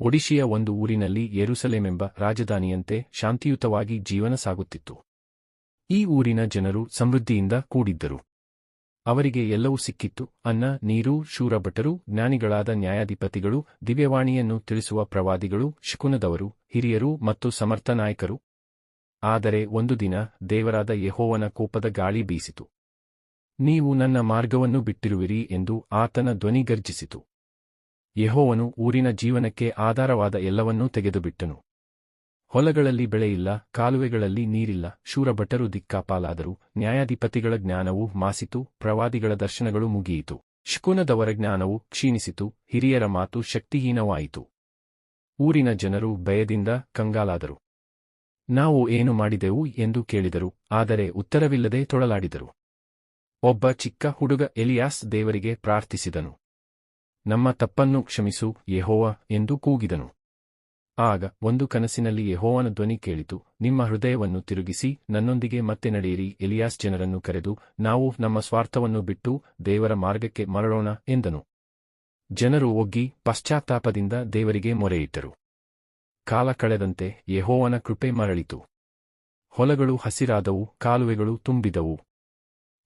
ಒಡಿಶಿಯ ಒಂದು ಊರಿನಲ್ಲಿ ಯೆರೂಸಲೇಮೆಂಬ ರಾಜಧಾನಿಯಂತೆ ಶಾಂತಿಯುತವಾಗಿ ಜೀವನ ಸಾಗುತ್ತಿತ್ತು. ಈ ಊರಿನ ಜನರು ಸಮೃದ್ಧಿಯಿಂದ ಕೂಡಿದ್ದರು. ಅವರಿಗೆ ಎಲ್ಲವೂ ಸಿಕ್ಕಿತ್ತು. ಅನ್ನ, ನೀರು ಶೂರಭಟರು ಜ್ಞಾನಿಗಳಾದ ನ್ಯಾಯಾಧಿಪತಿಗಳು, ದಿವ್ಯವಾಣಿಯನ್ನು ತಿಳಿಸುವ ಪ್ರವಾದಿಗಳು, ಶಿಕುನದವರು, ಹಿರಿಯರು ಮತ್ತು ಸಮರ್ಥ ನಾಯಕರು. ಆದರೆ ಒಂದು ದಿನ ದೇವರಾದ ಯೆಹೋವನ ಕೋಪದ ಗಾಳಿ ಬೀಸಿತು. ನೀವು ನನ್ನ ಮಾರ್ಗವನ್ನು ಬಿಟ್ಟಿರುವಿರಿ ಎಂದು ಆತನ ಧ್ವನಿ ಗರ್ಜಿಸಿತು. ಯೆಹೋವನು ಊರಿನ ಜೀವನಕ್ಕೆ ಆಧಾರವಾದ ಎಲ್ಲವನ್ನೂ ತೆಗೆದುಬಿಟ್ಟನು. ಹೊಲಗಳಲ್ಲಿ ಬೆಳೆಯಿಲ್ಲ, ಕಾಲುವೆಗಳಲ್ಲಿ ನೀರಿಲ್ಲ, ಶೂರಭಟರು ದಿಕ್ಕಾಪಾಲಾದರು, ನ್ಯಾಯಾಧಿಪತಿಗಳ ಜ್ಞಾನವು ಮಾಸಿತು, ಪ್ರವಾದಿಗಳ ದರ್ಶನಗಳು ಮುಗಿಯಿತು. ಶಕುನದವರ ಜ್ಞಾನವು ಕ್ಷೀಣಿಸಿತು, ಹಿರಿಯರ ಮಾತು ಶಕ್ತಿಹೀನವಾಯಿತು. ಊರಿನ ಜನರು ಭಯದಿಂದ ಕಂಗಾಲಾದರು. ನಾವು ಏನು ಮಾಡಿದೆವು ಎಂದು ಕೇಳಿದರು, ಆದರೆ ಉತ್ತರವಿಲ್ಲದೆ ತೊಳಲಾಡಿದರು. ಒಬ್ಬ ಚಿಕ್ಕ ಹುಡುಗ ಎಲಿಯಾಸ್ ದೇವರಿಗೆ ಪ್ರಾರ್ಥಿಸಿದನು. ನಮ್ಮ ತಪ್ಪನ್ನು ಕ್ಷಮಿಸು, ಯೆಹೋವ ಎಂದು ಕೂಗಿದನು. ಆಗ ಒಂದು ಕನಸಿನಲ್ಲಿ ಯೆಹೋವನ ಧ್ವನಿ ಕೇಳಿತು, ನಿಮ್ಮ ಹೃದಯವನ್ನು ತಿರುಗಿಸಿ, ನನ್ನೊಂದಿಗೆ ಮತ್ತೆ ನಡೆಯಿರಿ, ಎಲಿಯಾಸ್ ಜನರನ್ನು ಕರೆದು, ನಾವು ನಮ್ಮ ಸ್ವಾರ್ಥವನ್ನು ಬಿಟ್ಟು ದೇವರ ಮಾರ್ಗಕ್ಕೆ ಮರಳೋಣ ಎಂದನು. ಜನರು ಒಗ್ಗಿ ಪಶ್ಚಾತ್ತಾಪದಿಂದ ದೇವರಿಗೆ ಮೊರೆಯಿಟ್ಟರು. ಕಾಲ ಕಳೆದಂತೆ ಯೆಹೋವನ ಕೃಪೆ ಮರಳಿತು. ಹೊಲಗಳು ಹಸಿರಾದವು, ಕಾಲುವೆಗಳು ತುಂಬಿದವು.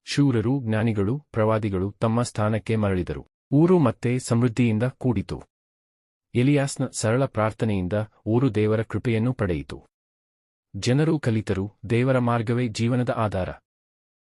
ಶೂರರು, ಜ್ಞಾನಿಗಳು, ಪ್ರವಾದಿಗಳು ತಮ್ಮ ಸ್ಥಾನಕ್ಕೆ ಮರಳಿದರು. ಊರು ಮತ್ತೆ ಸಮೃದ್ಧಿಯಿಂದ ಕೂಡಿತು. ಎಲಿಯಾಸ್ನ ಸರಳ ಪ್ರಾರ್ಥನೆಯಿಂದ ಊರು ದೇವರ ಕೃಪೆಯನ್ನು ಪಡೆಯಿತು. ಜನರು ಕಲಿತರು ದೇವರ ಮಾರ್ಗವೇ ಜೀವನದ ಆಧಾರ.